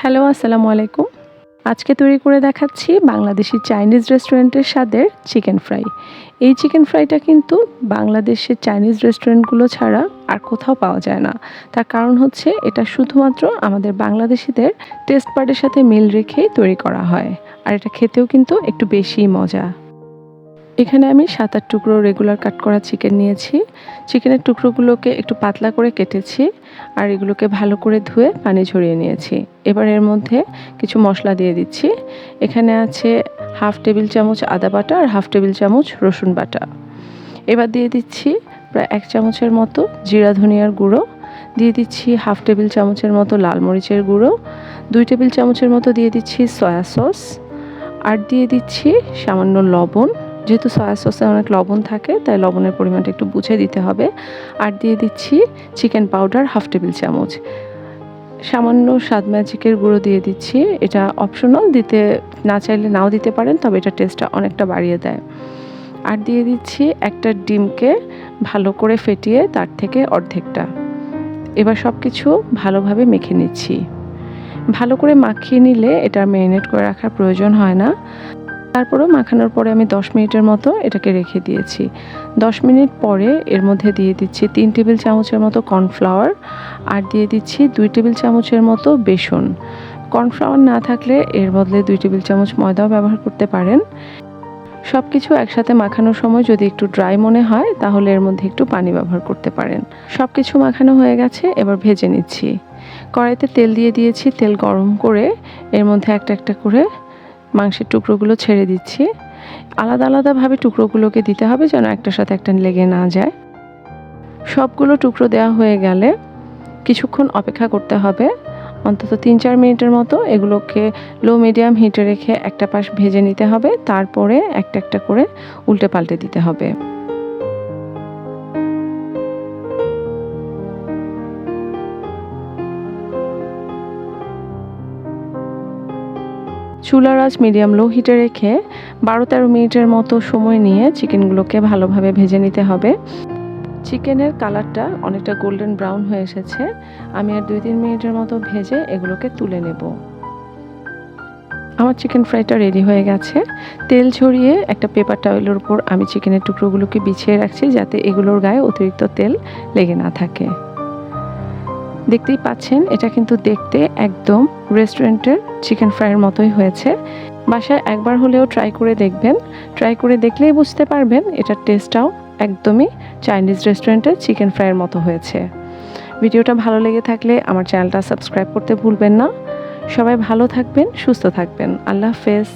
Hello, আসসালামু আলাইকুম। আজকে তৈরি করে দেখাচ্ছি বাংলাদেশি চাইনিজ রেস্টুরেন্টের স্বাদের চিকেন ফ্রাই। এই চিকেন ফ্রাইটা কিন্তু বাংলাদেশের চাইনিজ রেস্টুরেন্টগুলো ছাড়া আর কোথাও পাওয়া যায় না। তার কারণ হচ্ছে এটা শুধুমাত্র আমাদের বাংলাদেশিদের টেস্ট পার্টের সাথে মিল রেখেই তৈরি করা হয়। আর এটা খেতেও কিন্তু একটু বেশিই মজা। এখানে আমি সাত আট টুকরো রেগুলার কাট করা চিকেন নিয়েছি। চিকেনের টুকরোগুলোকে একটু পাতলা করে কেটেছি আর এগুলোকে ভালো করে ধুয়ে পানি ঝরিয়ে নিয়েছি। এবার এর মধ্যে কিছু মশলা দিয়ে দিচ্ছি। এখানে আছে হাফ টেবিল চামচ আদা বাটা আর হাফ টেবিল চামচ রসুন বাটা। এবার দিয়ে দিচ্ছি প্রায় এক চামচের মতো জিরা ধনিয়ার গুঁড়ো। দিয়ে দিচ্ছি হাফ টেবিল চামচের মতো লাল মরিচের গুঁড়ো। দুই টেবিল চামচের মতো দিয়ে দিচ্ছি সয়া সস আর দিয়ে দিচ্ছি সামান্য লবণ। যেহেতু সয়া সসে অনেক লবণ থাকে, তাই লবণের পরিমাণটা একটু বুঝে দিতে হবে। আর দিয়ে দিচ্ছি চিকেন পাউডার হাফ টেবিল চামচ। সামান্য স্বাদ ম্যাজিকের গুঁড়ো দিয়ে দিচ্ছি। এটা অপশনাল দিতে না চাইলে নাও দিতে পারেন, তবে এটা টেস্টটা অনেকটা বাড়িয়ে দেয়। আর দিয়ে দিচ্ছি একটা ডিমকে ভালো করে ফেটিয়ে তার থেকে অর্ধেকটা। এবার সব কিছু ভালোভাবে মেখে নিচ্ছি। ভালো করে মাখিয়ে নিলে এটা ম্যারিনেট করে রাখার প্রয়োজন হয় না। তারপরেও মাখানোর পরে আমি দশ মিনিটের মতো এটাকে রেখে দিয়েছি। দশ মিনিট পরে এর মধ্যে দিয়ে দিচ্ছি তিন টেবিল চামচের মতো কর্নফ্লাওয়ার আর দিয়ে দিচ্ছি দুই টেবিল চামচের মতো বেসন। কর্নফ্লাওয়ার না থাকলে এর বদলে দুই টেবিল চামচ ময়দাও ব্যবহার করতে পারেন। সব কিছু একসাথে মাখানোর সময় যদি একটু ড্রাই মনে হয়, তাহলে এর মধ্যে একটু পানি ব্যবহার করতে পারেন। সব কিছু মাখানো হয়ে গেছে, এবার ভেজে নিচ্ছি। কড়াইতে তেল দিয়ে দিয়েছি, তেল গরম করে এর মধ্যে একটা একটা করে মাংসের টুকরোগুলো ছেড়ে দিচ্ছি। আলাদা আলাদাভাবে টুকরোগুলোকে দিতে হবে যেন একটার সাথে একটা লেগে না যায়। সবগুলো টুকরো দেওয়া হয়ে গেলে কিছুক্ষণ অপেক্ষা করতে হবে। অন্তত তিন চার মিনিটের মতো এগুলোকে লো মিডিয়াম হিটে রেখে একটা পাশ ভেজে নিতে হবে। তারপরে একটা একটা করে উল্টে পাল্টে দিতে হবে। চুলার আঁচ মিডিয়াম লো হিটে রেখে বারো তেরো মিনিটের মতো সময় নিয়ে চিকেনগুলোকে ভালোভাবে ভেজে নিতে হবে। চিকেনের কালারটা অনেকটা গোল্ডেন ব্রাউন হয়ে এসেছে। আমি আর দুই তিন মিনিটের মতো ভেজে এগুলোকে তুলে নেব। আমার চিকেন ফ্রাইটা রেডি হয়ে গেছে। তেল ছড়িয়ে একটা পেপার টাওয়েলের উপর আমি চিকেনের টুকরোগুলোকে বিছিয়ে রাখছি যাতে এগুলোর গায়ে অতিরিক্ত তেল লেগে না থাকে। দেখতেই পাচ্ছেন, এটা কিন্তু দেখতে একদম রেস্টুরেন্টের চিকেন ফ্রাইয়ের মতোই হয়েছে। বাসায় একবার হলেও ট্রাই করে দেখবেন। ট্রাই করে দেখলেই বুঝতে পারবেন এটার টেস্টটাও একদমই চাইনিজ রেস্টুরেন্টের চিকেন ফ্রাইয়ের মতো হয়েছে। ভিডিওটা ভালো লেগে থাকলে আমার চ্যানেলটা সাবস্ক্রাইব করতে ভুলবেন না। সবাই ভালো থাকবেন, সুস্থ থাকবেন। আল্লাহ হাফেজ।